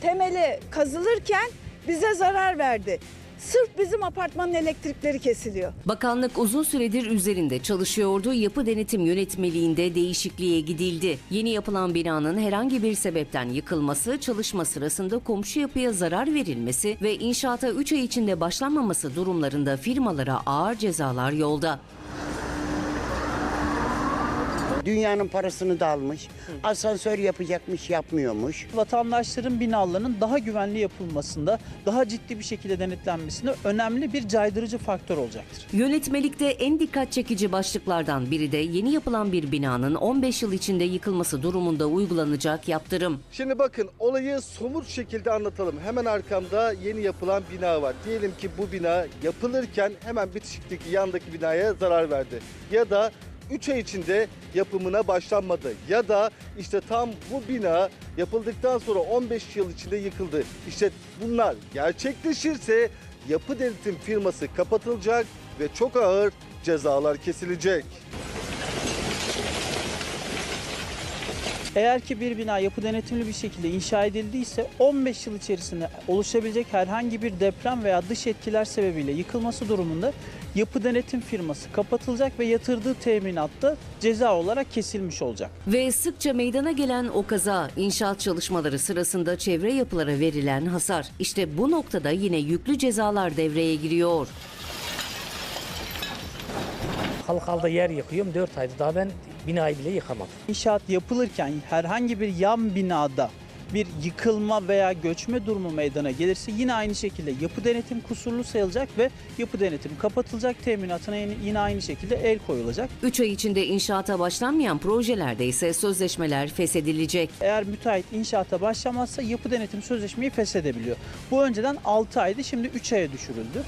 temeli kazılırken bize zarar verdi. Sırf bizim apartmanın elektrikleri kesiliyor. Bakanlık uzun süredir üzerinde çalışıyordu. Yapı denetim yönetmeliğinde değişikliğe gidildi. Yeni yapılan binanın herhangi bir sebepten yıkılması, çalışma sırasında komşu yapıya zarar verilmesi ve inşaata 3 ay içinde başlanmaması durumlarında firmalara ağır cezalar yolda. Dünyanın parasını da almış. Asansör yapacakmış, yapmıyormuş. vatandaşların binalarının daha güvenli yapılmasında, daha ciddi bir şekilde denetlenmesinde önemli bir caydırıcı faktör olacaktır. Yönetmelikte en dikkat çekici başlıklardan biri de yeni yapılan bir binanın 15 yıl içinde yıkılması durumunda uygulanacak yaptırım. Şimdi bakın olayı somut şekilde anlatalım. Hemen arkamda yeni yapılan bina var. Diyelim ki bu bina yapılırken hemen bitişikteki yandaki binaya zarar verdi. Ya da 3 ay içinde yapımına başlanmadı. Ya da işte tam bu bina yapıldıktan sonra 15 yıl içinde yıkıldı. İşte bunlar gerçekleşirse yapı denetim firması kapatılacak ve çok ağır cezalar kesilecek. Eğer ki bir bina yapı denetimli bir şekilde inşa edildiyse 15 yıl içerisinde oluşabilecek herhangi bir deprem veya dış etkiler sebebiyle yıkılması durumunda yapı denetim firması kapatılacak ve yatırdığı teminatta ceza olarak kesilmiş olacak. Ve sıkça meydana gelen o kaza, inşaat çalışmaları sırasında çevre yapılara verilen hasar. İşte bu noktada yine yüklü cezalar devreye giriyor. Halkalda yer yıkıyorum 4 ayda daha ben binayı bile yıkamadım. İnşaat yapılırken herhangi bir yan binada bir yıkılma veya göçme durumu meydana gelirse yine aynı şekilde yapı denetim kusurlu sayılacak ve yapı denetim kapatılacak teminatına yine yine aynı şekilde el koyulacak. 3 ay içinde inşaata başlanmayan projelerde ise sözleşmeler feshedilecek. Eğer müteahhit inşaata başlamazsa yapı denetim sözleşmeyi feshedebiliyor. Bu önceden 6 aydı şimdi 3 aya düşürüldü.